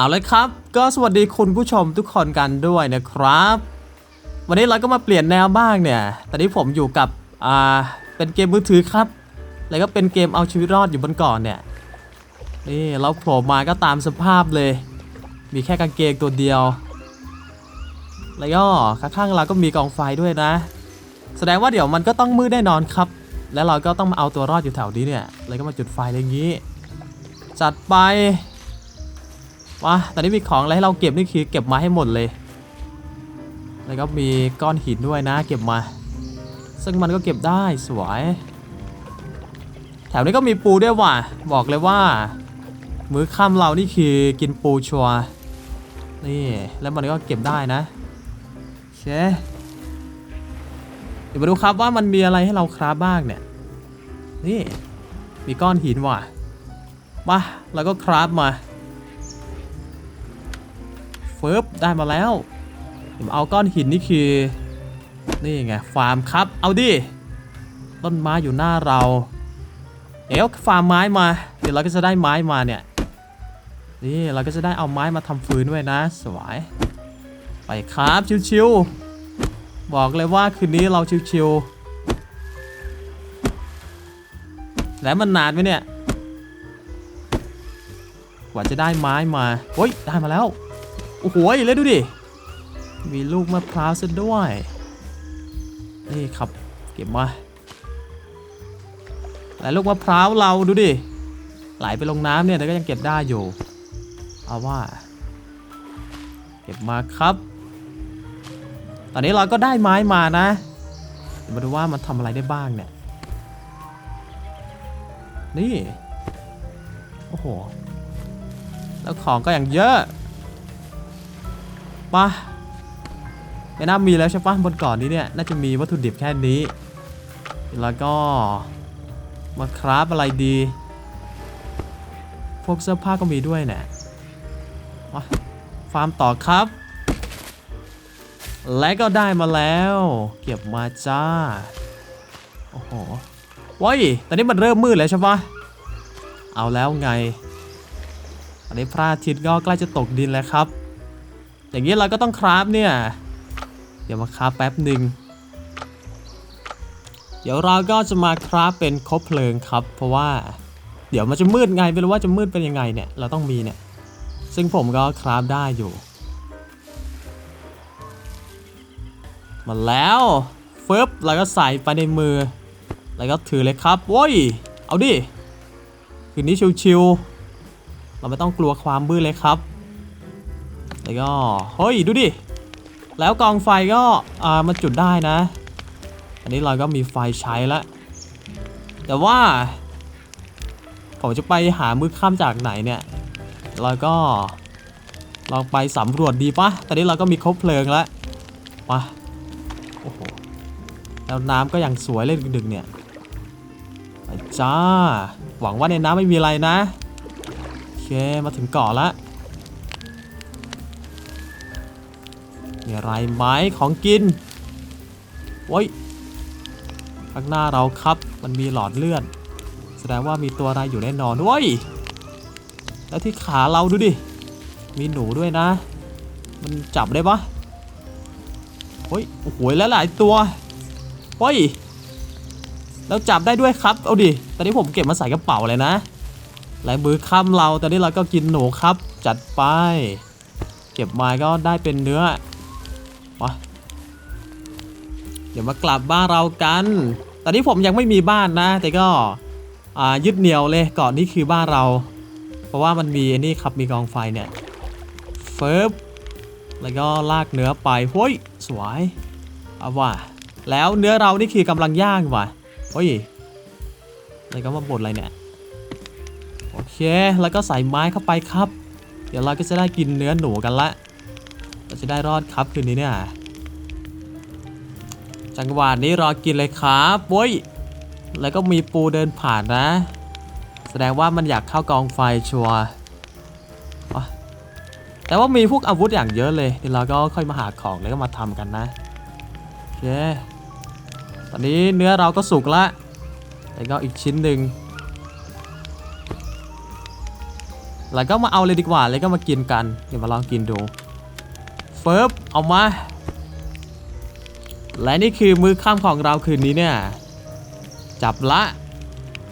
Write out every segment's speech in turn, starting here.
เอาเลยครับ ก็สวัสดีคุณผู้ชมทุกคนกันด้วยนะครับ วันนี้เราก็มาเปลี่ยนแนวบ้างเนี่ยตอนนี้ผมอยู่กับอ่าเป็นเกมมือถือครับ แล้วก็เป็นเกมเอาชีวิตรอดอยู่บนเก่อนเนี่ยนี่เราโผล่มาก็ตามสภาพเลย มีแค่กางเกงตัวเดียว แล้วก็ข้างๆเราก็มีกองไฟด้วยนะ แสดงว่าเดี๋ยวมันก็ต้องมืดแน่นอนครับ แล้วเราก็ต้องมาเอาตัวรอดอยู่แถวนี้เนี่ยเลยก็มาจุดไฟอะไรอย่างนี้ จัดไป มาตอนนี้มีของอะไรให้เราเก็บนี่คือเก็บมาให้หมดเลย แล้วก็มีก้อนหินด้วยนะ เก็บมา ซึ่งมันก็เก็บได้สวย แถวนี้ก็มีปูด้วยว่ะ บอกเลยว่า มื้อค่ำเรานี่คือกินปูชัว นี่แล้วมันก็เก็บได้นะเคเดี๋ยวมาดูครับว่ามันมีอะไรให้เราคราฟบ้างเนี่ย นี่ มีก้อนหินว่ะมาแล้วก็คราฟมา เฟิบได้มาแล้วผมเอาก้อนหินนี่คือนี่ไงฟาร์มครับ เอาดิ ต้นไม้อยู่หน้าเรา เอ๋วฟาร์มไม้มา เดี๋ยวเราก็จะได้ไม้มาเนี่ย นี่เราก็จะได้เอาไม้มาทำฟืนด้วยนะ สวย ไปครับชิวๆ บอกเลยว่าคืนนี้เราชิวๆ แล้วมันนานไหมเนี่ย กว่าจะได้ไม้มา โอ้ย ได้มาแล้ว โอ้โหเลยดูดิ มีลูกมะพร้าวซะด้วยนี่ครับ เก็บมาและลูกมะพร้าวเราดูดิ ไหลไปลงน้ำเนี่ยแต่ก็ยังเก็บได้อยู่ เอาว่า เก็บมาครับ ตอนนี้เราก็ได้ไม้มานะเดี๋ยวมาดูว่ามันทำอะไรได้บ้างเนี่ย นี่ โอ้โห แล้วของก็อย่างเยอะ ปะไม่น่ามีแล้วใช่ปะบนเก่อนนี้เนี่ยน่าจะมีวัตถุดิบแค่นี้ แล้วก็มาคราฟอะไรดีพวกเสื้อผ้าก็มีด้วยเนี่ยฟาร์มต่อครับ และก็ได้มาแล้ว เก็บมาจ้า โอ้โหว้ยตอนนี้มันเริ่มมืดแล้วใช่ปะเอาแล้วไง ตอนนี้พระอาทิตย์ก็ใกล้จะตกดินแล้วครับ อย่างนี้เราก็ต้องคราฟเนี่ย เดี๋ยวมาคราฟแป๊บหนึ่งเดี๋ยวเราก็จะมาคราฟเป็นคบเพลิงครับ เพราะว่าเดี๋ยวมันจะมืดไงไม่รู้ว่าจะมืดเป็นยังไงเนี่ยเราต้องมีเนี่ย ซึ่งผมก็คราฟได้อยู่มาแล้วฟึบแล้วก็ใส่ไปในมือ แล้วก็ถือเลยครับโว้ยเอาดิคืนนี้ชิวๆเราไม่ต้องกลัวความมืดเลยครับ แล้วก็เฮ้ยดูดิ แล้วกองไฟก็อ่ามันจุดได้นะ อันนี้เราก็มีไฟใช้แล้วแต่ว่า ผมจะไปหามือข้ามจากไหนเนี่ยเราก็ลองไปสำรวจดีปะตอนนี้เราก็มีครบเพลิงแล้วมาโอ้โหแล้วน้ำก็ยังสวยเลยดึกๆเนี่ยไปจ้า หวังว่าในน้ำไม่มีอะไรนะ โอเค มาถึงเกาะแล้ว มีอะไรไหมของกินโอ้ยข้างหน้าเราครับมันมีหลอดเลือดแสดงว่ามีตัวอะไรอยู่แน่นอนด้วยแล้วที่ขาเราดูดิ มีหนูด้วยนะ มันจับได้ปะเฮ้ยโอ้โหแล้วหลายตัวเฮ้ยแล้วจับได้ด้วยครับ เอาดิ ตอนนี้ผมเก็บมาใส่กระเป๋าเลยนะลายมือค่ำเรา ตอนนี้เราก็กินหนูครับ จัดไป เก็บมาก็ได้เป็นเนื้อ เดี๋ยวมากลับบ้านเรากัน ตอนนี้ผมยังไม่มีบ้านนะ แต่ก็ยึดเหนี่ยวเลยเกาะนี้คือบ้านเรา เพราะว่ามันมีอ้นี่ครับมีกองไฟเนี่ยเฟิบแล้วก็ลากเนื้อไปเฮ้ยสวยเอาว่ะแล้วเนื้อเรานี่คือกำลังย่างว่ะเฮ้ยอะไรก็มาบดอะไรเนี่ยโอเคแล้วก็ใส่ไม้เข้าไปครับ เดี๋ยวเราก็จะได้กินเนื้อหนูกันละเราจะได้รอดครับคืนนี้เนี่ย จังหวะนี้รอกินเลยครับเฮ้ยแล้วก็มีปูเดินผ่านนะ แสดงว่ามันอยากเข้ากองไฟชัวร์แต่ว่ามีพวกอาวุธอย่างเยอะเลยเดี๋ยวเราก็ค่อยมาหาของแล้วก็มาทำกันนะโอเคตอนนี้เนื้อเราก็สุกละแต่ก็อีกชิ้นหนึ่งแล้วก็มาเอาเลยดีกว่าเลยก็มากินกัน เดี๋ยวมาลองกินดูเฟิร์บเอามา และนี่คือมือข้ามของเราคืนนี้เนี่ย จับละ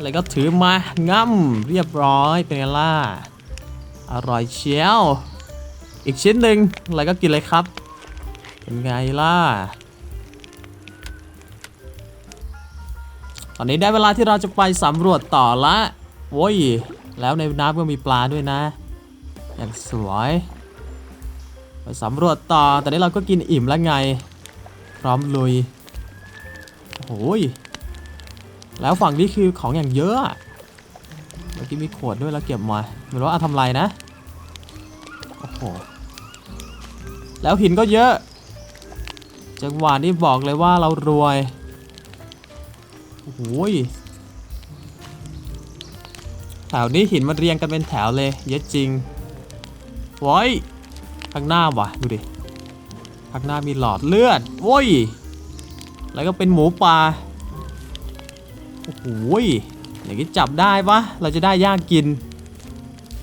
แล้วก็ถือมาง่ำเรียบร้อยเป็นไงล่ะ อร่อยเชียว อีกชิ้นหนึ่งแล้วก็กินเลยครับ เป็นไงล่ะ ตอนนี้ได้เวลาที่เราจะไปสำรวจต่อละโว้ย แล้วในน้ำก็มีปลาด้วยนะ อย่างสวย ไปสำรวจต่อตอนนี้เราก็กินอิ่มแล้วไง พร้อมลุยโอ้ยแล้วฝั่งนี้คือของอย่างเยอะเมื่อกี้มีขวดด้วยแล้วเก็บมาไม่รู้ว่าเอาทำไรนะโอ้โหแล้วหินก็เยอะ จังหวะนี้บอกเลยว่าเรารวยโอ้โหยแถวนี้หินมันเรียงกันเป็นแถวเลย เยอะจริงโว้ยข้างหน้าว่ะ ดูดิ ข้างหน้ามีหลอดเลือดโว้ย แล้วก็เป็นหมูป่า โอ้โหยอย่างนี้จับได้ปะเราจะได้ย่างกิน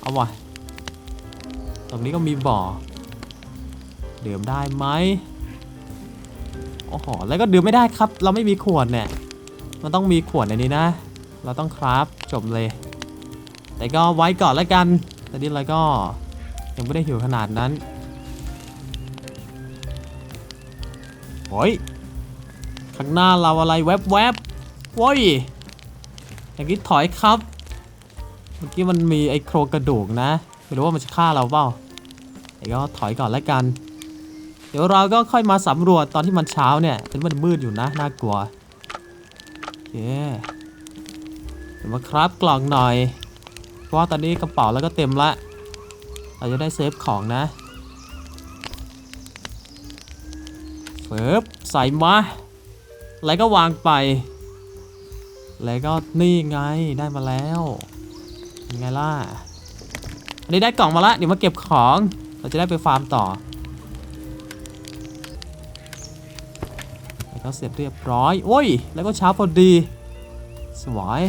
เอาวะตรงนี้ก็มีบ่อ เดื่มได้ไหมโอ้โห แล้วก็ดื่มไม่ได้ครับ เราไม่มีขวดเนี่ย มันต้องมีขวดในนี้นะ เราต้องคราฟจบเลย แต่ก็ไว้ก่อนแล้วกันแต่นี่เราก็ยังไม่ได้หิวขนาดนั้น โอ้ยข้างหน้าเราอะไรแวบแวบๆโว้ยอย่างนี้ถอยครับ เมื่อกี้มันมีไอ้โครงกระดูกนะไม่รู้ว่ามันจะฆ่าเราเปล่าแต่ก็ถอยก่อนแล้วกัน เดี๋ยวเราก็ค่อยมาสำรวจตอนที่มันเช้าเนี่ยเป็นมันมืดอยู่นะน่ากลัวโอเคเดี๋ยวมาครับกล่องหน่อย เพราะว่าตอนนี้กระเป๋าแล้วก็เต็มละเราจะได้เซฟของนะ เฟิบใส่มา แล้วก็วางไป แล้วก็นี่ไงได้มาแล้วเป็นไงล่ะ อันนี้ได้กล่องมาละเดี๋ยวมาเก็บของ เราจะได้ไปฟาร์มต่อ แล้วก็เสร็จเรียบร้อย โอ้ย แล้วก็เช้าพอดี สวย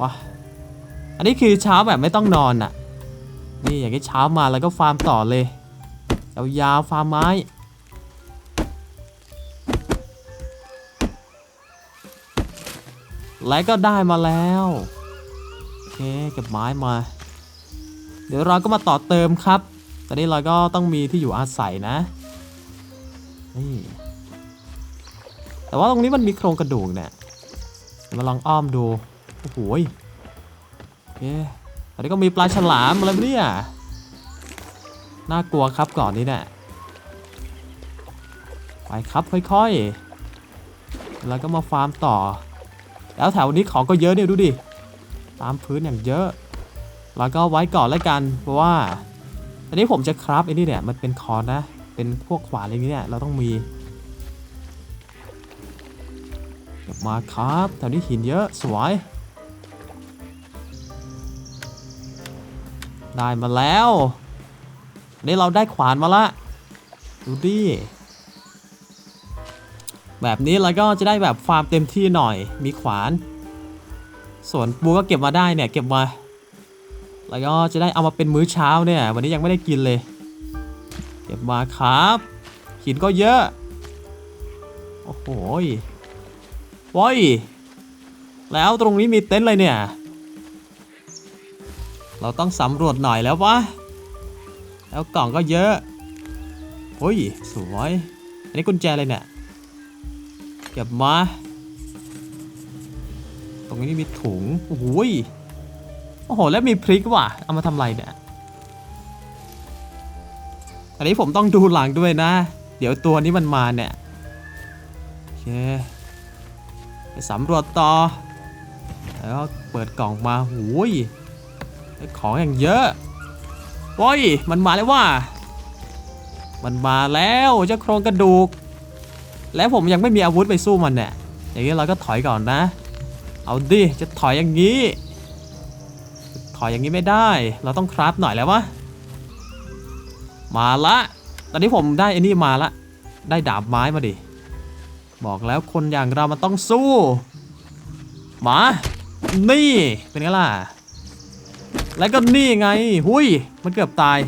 ว้าอันนี้คือเช้าแบบไม่ต้องนอนน่ะ นี่อย่างนี้เช้ามาแล้วก็ฟาร์มต่อเลยยาวๆฟาร์มไม้ และก็ได้มาแล้ว โอเคเก็บไม้มา เดี๋ยวเราก็มาต่อเติมครับ ตอนนี้เราก็ต้องมีที่อยู่อาศัยนะนี่แต่ว่าตรงนี้มันมีโครงกระดูกเนี่ยมาลองอ้อมดู โอ้โหโอเคตอนนี้ก็มีปลาฉลามอะไรเนี่ยน่ากลัวครับก่อนนี้เนี่ยไปครับค่อยๆ แล้วก็มาฟาร์มต่อ แล้วแถวนี้ของก็เยอะเนี่ยดูดิ ตามพื้นอย่างเยอะ แล้วก็ไว้ก่อนแล้วกัน เพราะว่า อันนี้ผมจะคราฟไอ้นี่เนี่ย มันเป็นคอนนะ เป็นพวกขวานอะไรนี้เนี่ยเราต้องมีมาครับแถวนี้หินเยอะสวย ได้มาแล้วนนี้เราได้ขวานมาละ ดูดิ แบบนี้เราก็จะได้แบบฟาร์มเต็มที่หน่อยมีขวาน ส่วนปูก็เก็บมาได้เนี่ยเก็บมาแล้วก็จะได้เอามาเป็นมื้อเช้าเนี่ยวันนี้ยังไม่ได้กินเลย เก็บมาครับหินก็เยอะ โอ้โหว้ยแล้วตรงนี้มีเต็นท์เลยเนี่ย เราต้องสำรวจหน่อยแล้ววะ แล้วกล่องก็เยอะโอ้ยสวย อันนี้กุญแจเลยเนี่ย เก็บมา ตรงนี้มีถุง โอ้โหยโอ้โห แล้วมีพริกว่ะ เอามาทำอะไรเนี่ย อันนี้ผมต้องดูหลังด้วยนะ เดี๋ยวตัวนี้มันมาเนี่ยโอเคไปสำรวจต่อ แล้วเปิดกล่องมาโอ้ยของอย่างเยอะโอ้ย มันมาแล้วว่า มันมาแล้วเจ้าโครงกระดูก แล้วผมยังไม่มีอาวุธไปสู้มันเนี่ย อย่างนี้เราก็ถอยก่อนนะ เอาดิ จะถอยอย่างนี้ ถอยอย่างนี้ไม่ได้ เราต้องคราฟหน่อยแล้ววะ มาละ ตอนนี้ผมได้ไอ้นี่มาละ ได้ดาบไม้มาดิ บอกแล้วคนอย่างเรามันต้องสู้ มา นี่ เป็นไงล่ะ แล้วก็นี่ไง หุย มันเกือบตาย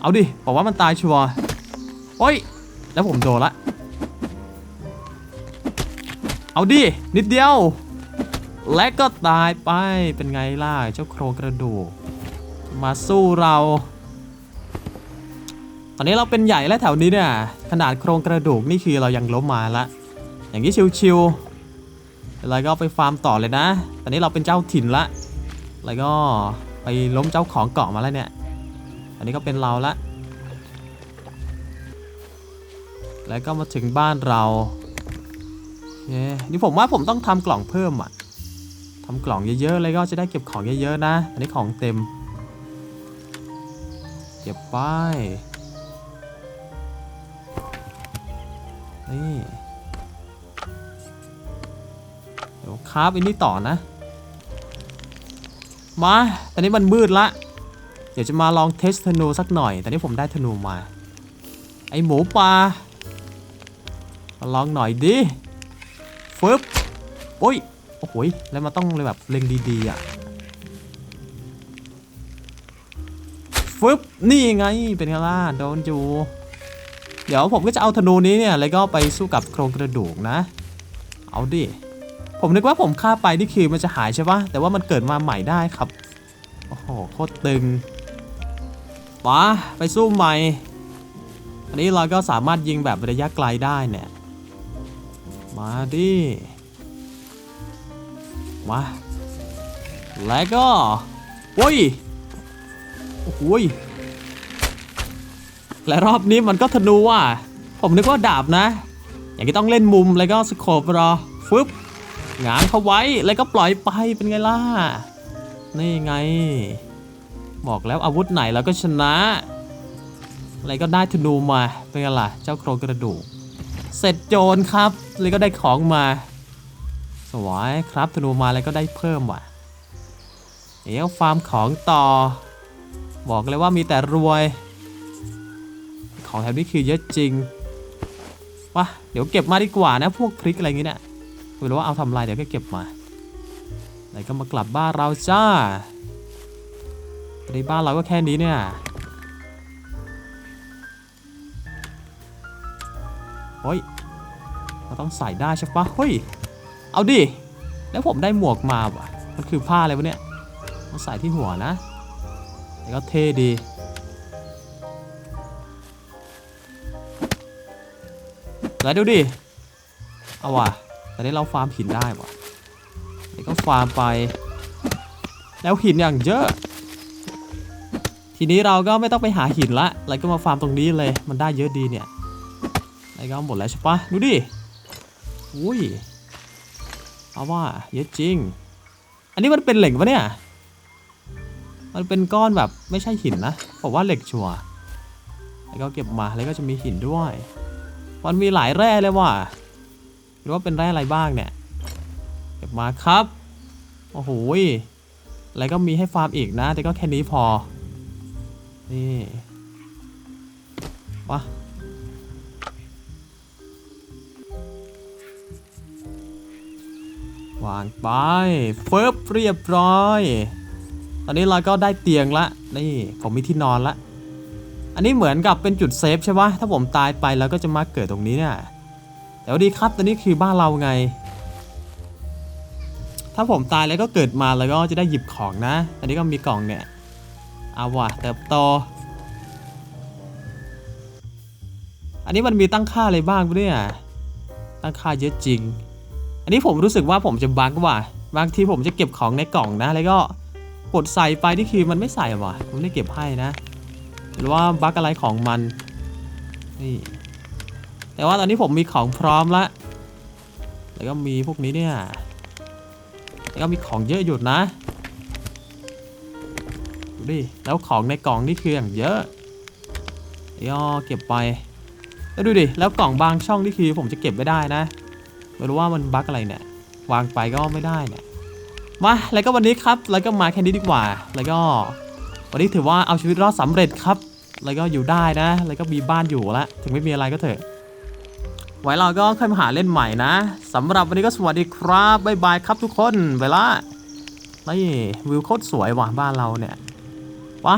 เอาดิ บอกว่ามันตายชัวร์โอ้ย แล้วผมโดนละ เอาดิ นิดเดียว และก็ตายไป เป็นไงล่ะ เจ้าโครงกระดูก มาสู้เรา ตอนนี้เราเป็นใหญ่และแถวนี้เนี่ย ขนาดโครงกระดูกนี่คือเรายังล้มมาละ อย่างนี้ชิวๆแล้วก็ไปฟาร์มต่อเลยนะ ตอนนี้เราเป็นเจ้าถิ่นละ แล้วก็ไปล้มเจ้าของเกาะมาแล้วเนี่ย อันนี้ก็เป็นเราละ แล้วก็มาถึงบ้านเรา เย้นี่ผมว่าผมต้องทำกล่องเพิ่มอะทำกล่องเยอะๆแล้วก็จะได้เก็บของเยอะๆนะ อันนี้ของเต็ม เก็บไปนี่เดี๋ยวคราฟอันนี้ต่อนะ มา ตอนนี้มันมืดละ เดี๋ยวจะมาลองเทสธนูสักหน่อยต่นี่ผมได้ธนูมา ไอหมูป่ามาลองหน่อยดิ ฟึบโอ้ย โอ้โหยแล้วมาต้องเลยแบบเล็งดีๆอะฟึบนี่ไง เป็นไงล่ะโดนอยู่ เดี๋ยวผมก็จะเอาธนูนี้เนี่ย แล้วก็ไปสู้กับโครงกระดูกนะ เอาดิ ผมนึกว่าผมฆ่าไปนี่คือมันจะหายใช่ปะแต่ว่ามันเกิดมาใหม่ได้ครับ โอ้โห โคตรตึงมาไปสู้ใหม่ อันนี้เราก็สามารถยิงแบบระยะไกลได้เนี่ย มาดิ มา แล้วก็โอ้ย โอ้โหยและรอบนี้มันก็ธนูว่ะ ผมนึกว่าดาบนะ อย่างที่ต้องเล่นมุมแล้วก็สโคปรอ ฟึบงานเขาไว้ แล้วก็ปล่อยไป เป็นไงล่ะ นี่ไง บอกแล้วอาวุธไหนเราก็ชนะ อะไรก็ได้ธนูมา เป็นไงล่ะ เจ้าโครงกระดูก เสร็จโจรครับ เลยก็ได้ของมา สวยครับธนูมาแล้วก็ได้เพิ่มว่ะเดี๋วฟาร์มของต่อ บอกเลยว่ามีแต่รวย ของแถวนี้คือเยอะจริงวะเดี๋ยวเก็บมาดีกว่านะพวกพริกอะไรอย่างงี้เนี่ยไม่รู้ว่าเอาทำลายเดี๋ยวก็เก็บมาไหนก็มากลับบ้านเราจ้าในบ้านเราก็แค่นี้เนี่ย เฮ้ยเราต้องใส่ได้ใช่ปะเฮ้ย เอาดิ แล้วผมได้หมวกมาว่ะ มันคือผ้าอะไรวะเนี่ยมาใส่ที่หัวนะแล้วก็เท่ดีแล้วดูดิ เอาว่ะ แต่นี้เราฟาร์มหินได้ว่ะนี่ก็ฟาร์มไป แล้วหินอย่างเยอะ ทีนี้เราก็ไม่ต้องไปหาหินละ เราก็มาฟาร์มตรงนี้เลย มันได้เยอะดีเนี่ย อะไรก็หมดแล้วใช่ปะดูดิ อุ้ยเอาว่าเยอะจริง อันนี้มันเป็นเหล็กปะเนี่ย มันเป็นก้อนแบบไม่ใช่หินนะผมว่าเหล็กชัวร์แล้วก็เก็บมาแล้วก็จะมีหินด้วย มันมีหลายแร่เลยว่ะหรือว่าเป็นแร่อะไรบ้างเนี่ย เก็บมาครับ โอ้โหแล้วก็มีให้ฟาร์มอีกนะ แต่ก็แค่นี้พอ นี่วะ วางไปเฟิบเรียบร้อย ตอนนี้เราก็ได้เตียงละ นี่ผมมีที่นอนละ อันนี้เหมือนกับเป็นจุดเซฟใช่ปะถ้าผมตายไปแล้วก็จะมาเกิดตรงนี้เนี่ยแต่ว่าดีครับตอนนี้คือบ้านเราไง ถ้าผมตายแล้วก็เกิดมาแล้วก็จะได้หยิบของนะ อันนี้ก็มีกล่องเนี่ย เอาว่ะเติบโต อันนี้มันมีตั้งค่าอะไรบ้างปะเนี่ย ตั้งค่าเยอะจริง อันนี้ผมรู้สึกว่าผมจะบั๊กว่ะบางทีผมจะเก็บของในกล่องนะ แล้วก็กดใส่ไปนี่คือมันไม่ใส่ว่ะมันไม่ได้เก็บให้นะ หรือว่าบั๊กอะไรของมันนี่แต่ว่าตอนนี้ผมมีของพร้อมละแล้วก็มีพวกนี้เนี่ยแล้วก็มีของเยอะอยู่นะดูดิแล้วของในกล่องนี่คืออย่างเยอะย่อเก็บไปแล้วดูดิแล้วกล่องบางช่องนี่คือผมจะเก็บไม่ได้นะ ไม่รู้ว่ามันบั๊กอะไรเนี่ยวางไปก็ไม่ได้เนี่ยมาแล้วก็วันนี้ครับ แล้วก็มาแค่นี้ดีกว่า แล้วก็วันนี้ถือว่าเอาชีวิตรอดสำเร็จครับ แล้วก็อยู่ได้นะ แล้วก็มีบ้านอยู่ละถึงไม่มีอะไรก็เถอะไว้เราก็ค่อยมาหาเล่นใหม่นะสำหรับวันนี้ก็สวัสดีครับบ๊ายบายครับทุกคนเวลานี่วิวโคตรสวยว่ะบ้านเราเนี่ยวะ